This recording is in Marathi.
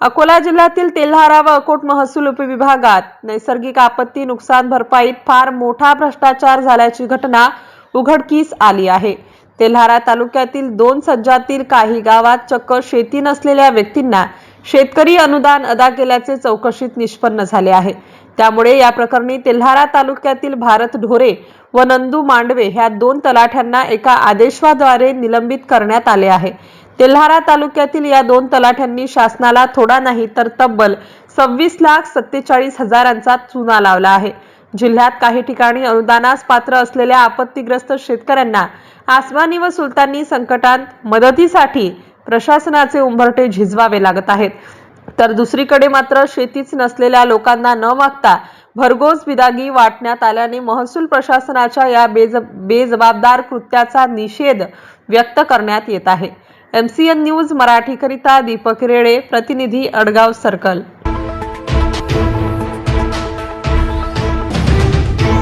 अकोला जिल्ह्यातील तेल्हारा व अकोट महसूल उपविभागात नैसर्गिक आपत्ती नुकसान भरपाईत फार मोठा भ्रष्टाचार झाल्याची घटना उघडकीस आली आहे. तेल्हारा तालुक्यातील दोन सज्जातील काही गावात चक्क शेती नसलेल्या व्यक्तींना शेतकरी अनुदान अदा केल्याचे चौकशीत निष्पन्न झाले आहे. त्यामुळे या प्रकरणी तेल्हारा तालुक्यातील भारत ढोरे व नंदू मांडवे ह्या दोन तलाठ्यांना एका आदेशाद्वारे निलंबित करण्यात आले आहे. तेल्हारा तालुक्यातील या दोन तलाठ्यांनी शासनाला थोडा नाही तर तब्बल सव्वीस लाख सत्तेचाळीस हजारांचा चुना लावला आहे. जिल्ह्यात काही ठिकाणी अनुदानास पात्र असलेल्या आपत्तीग्रस्त शेतकऱ्यांना आसमानी व सुलतानी संकटात मदतीसाठी प्रशासनाचे उंबरटे झिजवावे लागत आहेत. तर दुसरीकडे मात्र शेतीच नसलेल्या लोकांना न मागता भरघोस बिदागी वाटण्यात आल्याने महसूल प्रशासनाच्या या बेज बेजबाबदार कृत्याचा निषेध व्यक्त करण्यात येत आहे. एमसीएन न्यूज मराठीकरिता दीपक रेळे प्रतिनिधी अडगाव सर्कल.